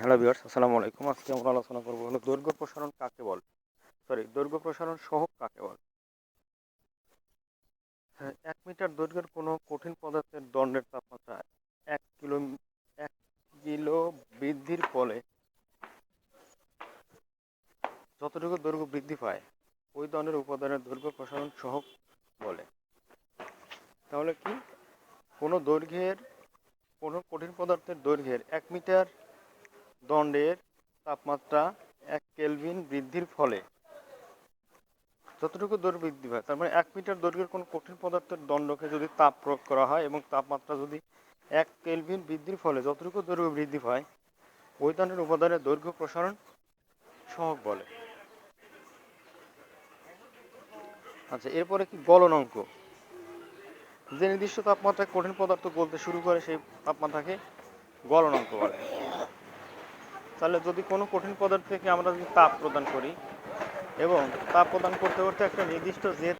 Hello viewers আসসালামু আলাইকুম। আজকে আমরা আলোচনা করব হলো দৈর্ঘ্য প্রসারণ কাকে বলে? সরি দৈর্ঘ্য প্রসারণ সহক কাকে বলে? হ্যাঁ, এক মিটার দৈর্ঘ্যের কোনো কঠিন পদার্থের দণ্ডের তাপমাত্রা এক কিলো এক কিলো বৃদ্ধির ফলে যতটুকু দৈর্ঘ্য বৃদ্ধি পায় ওই দণ্ডের উপাদানের দৈর্ঘ্য প্রসারণ সহক বলে। তাহলে কি? কোনো দৈর্ঘ্যের কোনো কঠিন পদার্থের দৈর্ঘ্যের এক মিটার দণ্ডের তাপমাত্রা এক কেলভিন বৃদ্ধির ফলে যতটুকু দৈর্ঘ্য বৃদ্ধি পায়, তার মানে এক মিটার দৈর্ঘ্যের কোনো কঠিন পদার্থের দণ্ডকে যদি তাপ প্রয়োগ করা হয় এবং তাপমাত্রা যদি এক কেলভিন বৃদ্ধির ফলে যতটুকু দৈর্ঘ্য বৃদ্ধি পায়, ওই ধরনের উপাদানের দৈর্ঘ্য প্রসারণ সহক বলে। আচ্ছা এরপরে কি গলন অঙ্ক যে নির্দিষ্ট তাপমাত্রায় কঠিন পদার্থ গলতে শুরু করে সেই তাপমাত্রাকে গলনাঙ্ক বলে। তাহলে যদি কোনো কঠিন পদার্থকে আমরা যদি তাপ প্রদান করি এবং তাপ প্রদান করতে করতে একটা নির্দিষ্ট যে